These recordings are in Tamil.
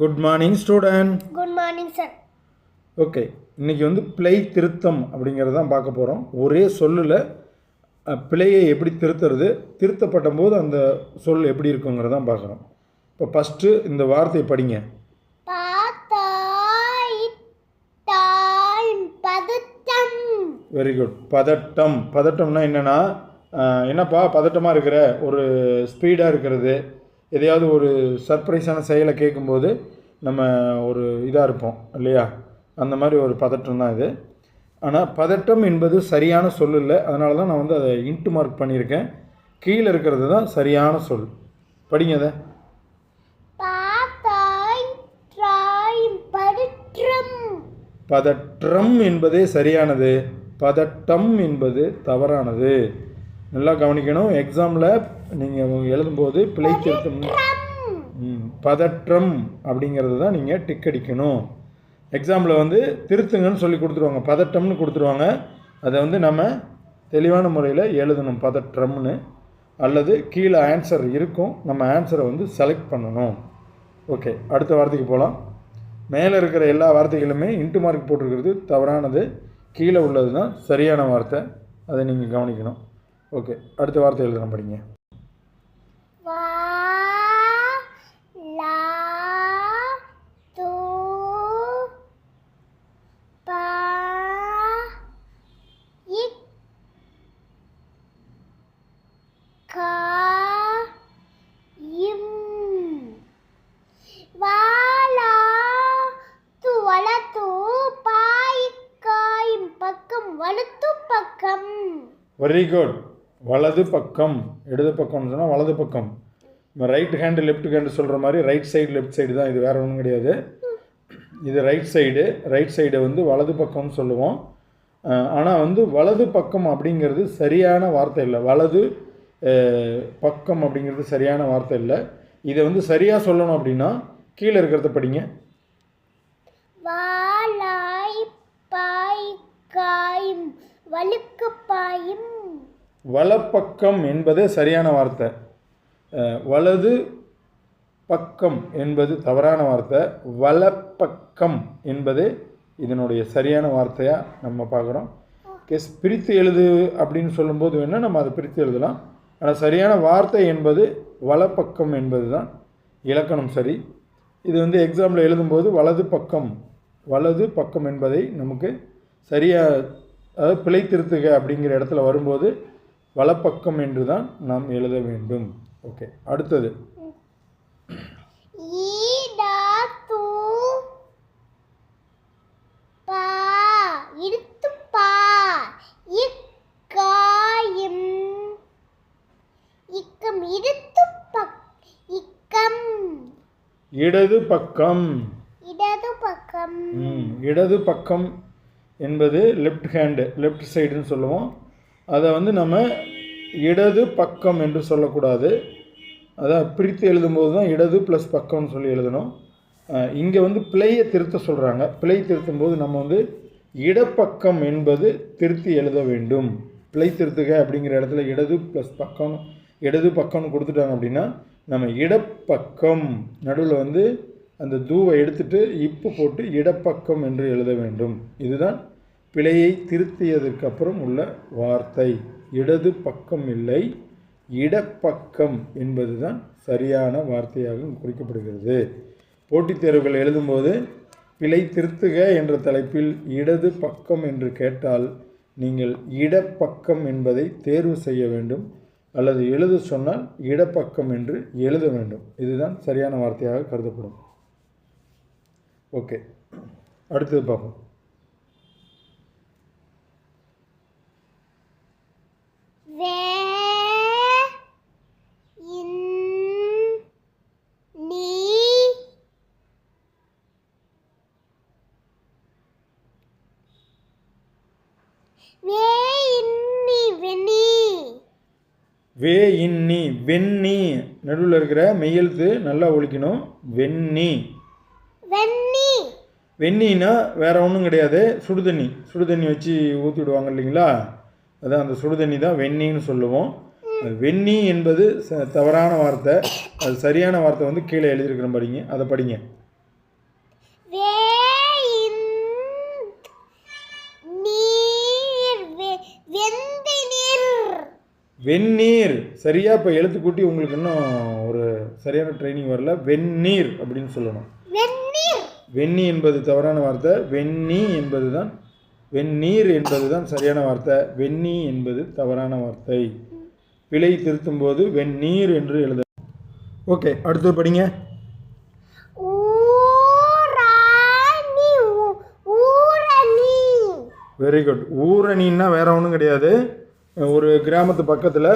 Good morning student good morning sir okay இன்றைக்கி வந்து பிழை திருத்தம் அப்படிங்கிறது தான் பார்க்க போகிறோம் ஒரே சொல்லில் பிழையை எப்படி திருத்துறது திருத்தப்பட்ட போது அந்த சொல் எப்படி இருக்குங்கிறத தான் பார்க்குறோம். இப்போ ஃபஸ்ட்டு இந்த வார்த்தையை படிங்க. வெரி குட் பதட்டம். பதட்டம்னா என்னென்னா என்னப்பா பதட்டமாக இருக்கிற? ஒரு ஸ்பீடாக இருக்கிறது. எதையாவது ஒரு சர்ப்ரைஸான செயலை கேட்கும்போது நம்ம ஒரு இதாக இருப்போம் இல்லையா? அந்த மாதிரி ஒரு பதட்டம் தான் இது. ஆனால் பதட்டம் என்பது சரியான சொல் இல்லை. அதனால தான் நான் வந்து அதை இன்ட்டு மார்க் பண்ணியிருக்கேன். கீழே இருக்கிறது தான் சரியான சொல். படிங்க அதை. பதற்றம் என்பதே சரியானது. பதட்டம் என்பது தவறானது. நல்லா கவனிக்கணும். எக்ஸாமில் நீங்கள் எழுதும்போது பிழை திருத்தம். பதற்றம் அப்படிங்கிறது தான் நீங்கள் டிக் அடிக்கணும். எக்ஸாமில் வந்து திருத்துங்கன்னு சொல்லி கொடுத்துருவாங்க. பதட்டம்னு கொடுத்துருவாங்க. அதை வந்து நம்ம தெளிவான முறையில் எழுதணும். பதற்றம்னு. அல்லது கீழே ஆன்சர் இருக்கும். நம்ம ஆன்சரை வந்து செலக்ட் பண்ணணும். ஓகே அடுத்த வார்த்தைக்கு போகலாம் மேலே இருக்கிற எல்லா வார்த்தைகளுமே இன்ட்டு மார்க் போட்டிருக்கிறது தவறானது. கீழே உள்ளது தான் சரியான வார்த்தை. அதை நீங்கள் கவனிக்கணும். ஓகே அடுத்த வார்த்தை எழுதுகிறேன் படிங்க. வா லா தூ பா இக் கா இம். வாலா து வலது பாய்க்காயும் பக்கம் வலுத்து பக்கம். வெரி குட் வலது பக்கம் இடது பக்கம்னு சொன்னால் வலது பக்கம். ரைட் ஹேண்டு லெஃப்ட் ஹேண்டு சொல்கிற மாதிரி ரைட் சைடு லெஃப்ட் சைடு தான். இது வேறு ஒன்றும் கிடையாது. இது ரைட் சைடு ரைட் சைடை வந்து வலது பக்கம்னு சொல்லுவோம். ஆனால் வந்து வலது பக்கம் அப்படிங்கிறது சரியான வார்த்தை இல்லை. வலது பக்கம் அப்படிங்கிறது சரியான வார்த்தை இல்லை. இதை வந்து சரியாக சொல்லணும் அப்படின்னா கீழே இருக்கிறத படிங்க. வாலாய் பாய்க்காயும் வழுக்கு பாயும் வலப்பக்கம் என்பதே சரியான வார்த்தை. வலது பக்கம் என்பது தவறான வார்த்தை. வலப்பக்கம் என்பது இதனுடைய சரியான வார்த்தையாக நம்ம பார்க்குறோம். கேஸ் பிரித்து எழுது அப்படின்னு சொல்லும்போது வேணால் நம்ம அதை பிரித்து எழுதலாம். ஆனால் சரியான வார்த்தை என்பது வலப்பக்கம் என்பது தான் இலக்கணம் சரி. இது வந்து எக்ஸாமில் எழுதும்போது வலது பக்கம் வலது பக்கம் என்பதை நமக்கு சரியாக அதாவது பிழை திருத்துக அப்படிங்கிற இடத்துல வரும்போது வலப்பக்கம் என்று தான் நாம் எழுத வேண்டும். ஓகே அடுத்தது. இடது பக்கம். இடது பக்கம். இடது பக்கம் என்பது லெஃப்ட் ஹேண்டு லெஃப்ட் சைடுன்னு சொல்லுவோம். அதை வந்து நம்ம இடது பக்கம் என்று சொல்லக்கூடாது. அதான் பிரித்து எழுதும்போது தான் இடது ப்ளஸ் பக்கம்னு சொல்லி எழுதணும். இங்கே வந்து பிழையை திருத்த சொல்கிறாங்க பிழை திருத்தும் போது நம்ம வந்து இடப்பக்கம் என்பது திருத்தி எழுத வேண்டும். பிழை திருத்துக அப்படிங்கிற இடத்துல இடது ப்ளஸ் பக்கம் இடது பக்கம்னு கொடுத்துட்டாங்க அப்படின்னா நம்ம இடப்பக்கம் நடுவில் வந்து அந்த தூவை எடுத்துட்டு இப்பு போட்டு இடப்பக்கம் என்று எழுத வேண்டும். இதுதான் பிழையை திருத்தியதற்கப்புறம் உள்ள வார்த்தை. இடது பக்கம் இல்லை. இடப்பக்கம் என்பதுதான் சரியான வார்த்தையாக குறிக்கப்படுகிறது. போட்டித் தேர்வுகள் எழுதும்போது பிழை திருத்துக என்ற தலைப்பில் இடது பக்கம் என்று கேட்டால் நீங்கள் இடப்பக்கம் என்பதை தேர்வு செய்ய வேண்டும். அல்லது எழுத சொன்னால் இடப்பக்கம் என்று எழுத வேண்டும். இதுதான் சரியான வார்த்தையாக கருதப்படும். ஓகே. அடுத்தது பார்ப்போம். வே இன் நீ வே இன்னி வெனி வே இன்னி வெண்ணி நடுவில் இருக்கிற மெய்யெழுத்து நல்லா ஒழிக்கணும். வெண்ணி வெண்ணி வெந்நின்னா வேற ஒன்றும் கிடையாது. சுடுதண்ணி சுடுதண்ணி வச்சு ஊற்றி விடுவாங்க இல்லைங்களா? அதான் அந்த சுடுதண்ணி தான் வெந்நின்னு சொல்லுவோம். வெந்நி என்பது ச தவறான வார்த்தை. அது சரியான வார்த்தை வந்து கீழே எழுதியிருக்கிற படிங்க அதை படிங்க. வெந்நீர். சரியா இப்போ எழுத்து கூட்டி உங்களுக்கு இன்னும் ஒரு சரியான ட்ரைனிங் வரல. வெந்நீர் அப்படின்னு சொல்லணும். வெந்நீர். என்பது தவறான வார்த்தை. வெந்நீ என்பது தான் வெந்நீர் என்பது தான் சரியான வார்த்தை. வெண்ணி என்பது தவறான வார்த்தை. பிழை திருத்தும் போது வெந்நீர் என்று எழுத ஓகே அடுத்து படிங்க. வெரி குட் ஊரணின்னா வேற ஒன்றும் கிடையாது. ஒரு கிராமத்து பக்கத்தில்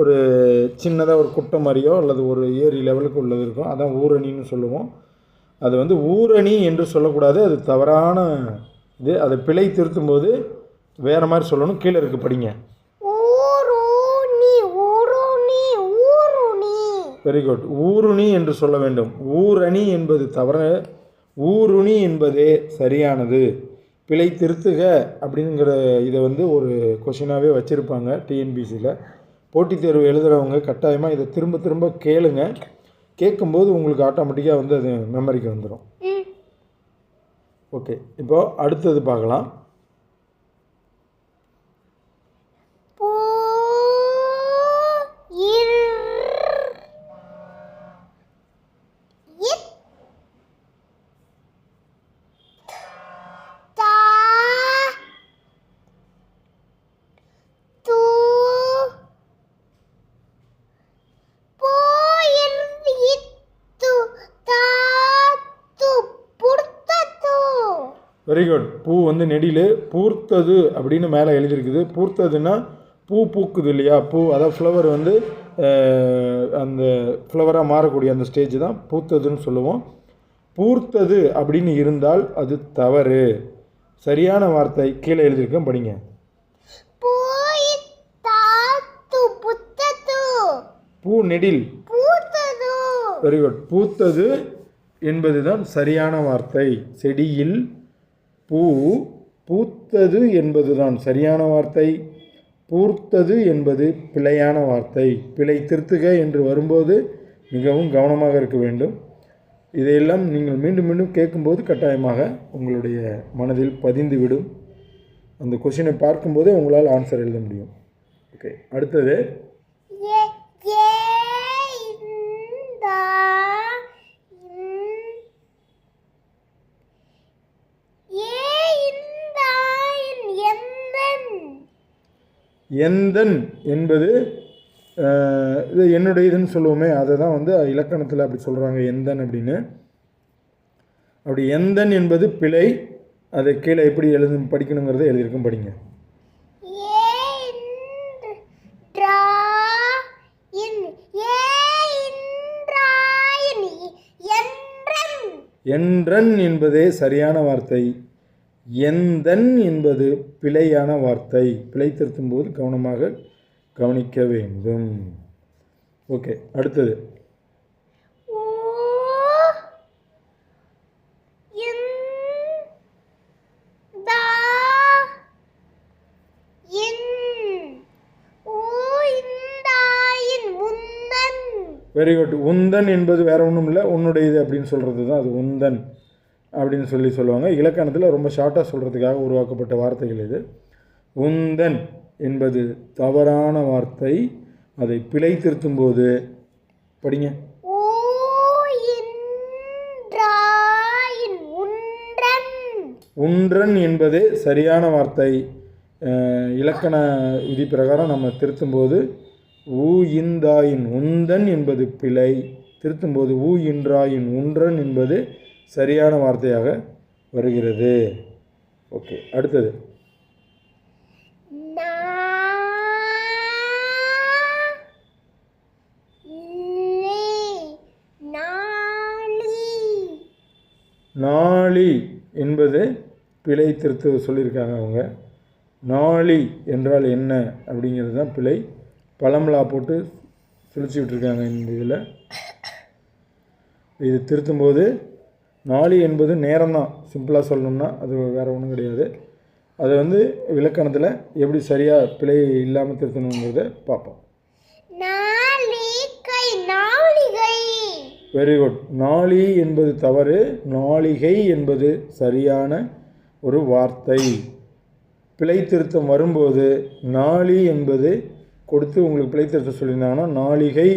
ஒரு சின்னதாக ஒரு குட்டை மாதிரியோ அல்லது ஒரு ஏரி லெவலுக்கு உள்ளது இருக்கும் அதான் ஊரணின்னு சொல்லுவோம். அது வந்து ஊரணி என்று சொல்லக்கூடாது. அது தவறான இது அதை பிழை திருத்தும் போது வேறு மாதிரி சொல்லணும். கீழே இருக்கு படிங்க. வெரி குட் ஊருணி. என்று சொல்ல வேண்டும். ஊரணி என்பது தவற ஊருணி என்பதே சரியானது. பிழை திருத்துக அப்படிங்கிற இதை வந்து ஒரு கொஷினாகவே வச்சுருப்பாங்க டிஎன்பிசியில் போட்டித் தேர்வு எழுதுகிறவங்க கட்டாயமாக இதை திரும்ப திரும்ப கேளுங்க. கேட்கும்போது உங்களுக்கு ஆட்டோமேட்டிக்காக வந்து அது மெமரிக்கு வந்துடும். ஓகே இப்போது அடுத்தது பார்க்கலாம் பூ இர் இத் தா து போ இர் இத்து தா து புர்த்தது வெரி குட் பூ வந்து நெடில். பூர்த்தது அப்படின்னு மேலே எழுதியிருக்குது. பூர்த்ததுன்னா பூ பூக்குது இல்லையா? பூ அதாவது ஃப்ளவர் வந்து அந்த ஃப்ளவராக மாறக்கூடிய அந்த ஸ்டேஜ் தான் பூத்ததுன்னு சொல்லுவோம். பூர்த்தது அப்படின்னு இருந்தால் அது தவறு. சரியான வார்த்தை கீழே எழுதியிருக்கேன் படிங்க. பூ நெடில். வெரி குட் பூத்தது என்பது தான் சரியான வார்த்தை. செடியில் பூ பூத்தது என்பது தான் சரியான வார்த்தை. பூர்த்தது என்பது பிழையான வார்த்தை. பிழை திருத்துக என்று வரும்போது மிகவும் கவனமாக இருக்க வேண்டும். இதையெல்லாம் நீங்கள் மீண்டும் மீண்டும் கேட்கும்போது கட்டாயமாக உங்களுடைய மனதில் பதிந்துவிடும். அந்த கொஷினை பார்க்கும்போதே உங்களால் ஆன்சர் எழுத முடியும். ஓகே அடுத்தது ஏ ஏ இந்த இன்- ஏ இந்த இன் எந்தன் எந்தன் என்பது இது என்னுடைய இதுன்னு சொல்லுவோமே அதை தான் வந்து இலக்கணத்தில் அப்படி சொல்கிறாங்க எந்தன் அப்படின்னு. அப்படி எந்தன் என்பது பிழை அதை கீழே எப்படி எழுது படிக்கணுங்கிறத எழுதியிருக்கும் படிங்க. என்றன் என்பதே சரியான வார்த்தை. எந்தன் என்பது பிழையான வார்த்தை. பிழை திருத்தும் போது கவனமாக கவனிக்க வேண்டும். ஓகே அடுத்தது. வெரி குட் உந்தன். என்பது வேற ஒன்றும் இல்லை உன்னுடையது அப்படின்னு சொல்கிறது தான் அது உந்தன். அப்படின்னு சொல்லி சொல்லுவாங்க. இலக்கணத்தில் ரொம்ப ஷார்ட்டாக சொல்கிறதுக்காக உருவாக்கப்பட்ட வார்த்தைகள் இது. உந்தன் என்பது தவறான வார்த்தை. அதை பிழை திருத்தும் போது படிங்க உன்றன். என்பது சரியான வார்த்தை. இலக்கண விதி பிரகாரம் நம்ம திருத்தும்போது ஊ இந்தாயின் உந்தன் என்பது பிழை. திருத்தும்போது ஊ இன்றாயின் உன்றன் என்பது சரியான வார்த்தையாக வருகிறது. ஓகே அடுத்தது. நாளி. என்பது பிழை திருத்த சொல்லியிருக்காங்க அவங்க. நாளி என்றால் என்ன அப்படிங்கிறது தான் பிழை. பழமலா போட்டு சுழிச்சு விட்டுருக்காங்க இந்த இதில். இது திருத்தும்போது நாளி என்பது நேரம் தான் சிம்பிளாக சொல்லணும்னா அது வேறு ஒன்றும் கிடையாது. அதை வந்து இலக்கணத்தில் எப்படி சரியாக பிழை இல்லாமல் திருத்தணுங்கிறத பார்ப்போம். வெரி குட் நாளி என்பது தவறு நாளிகை என்பது சரியான ஒரு வார்த்தை. பிழை திருத்தம் வரும்போது நாளி என்பது கொடுத்து உங்களுக்கு பிழைத்திருத்த சொல்லியிருந்தாங்கன்னா நாளிகை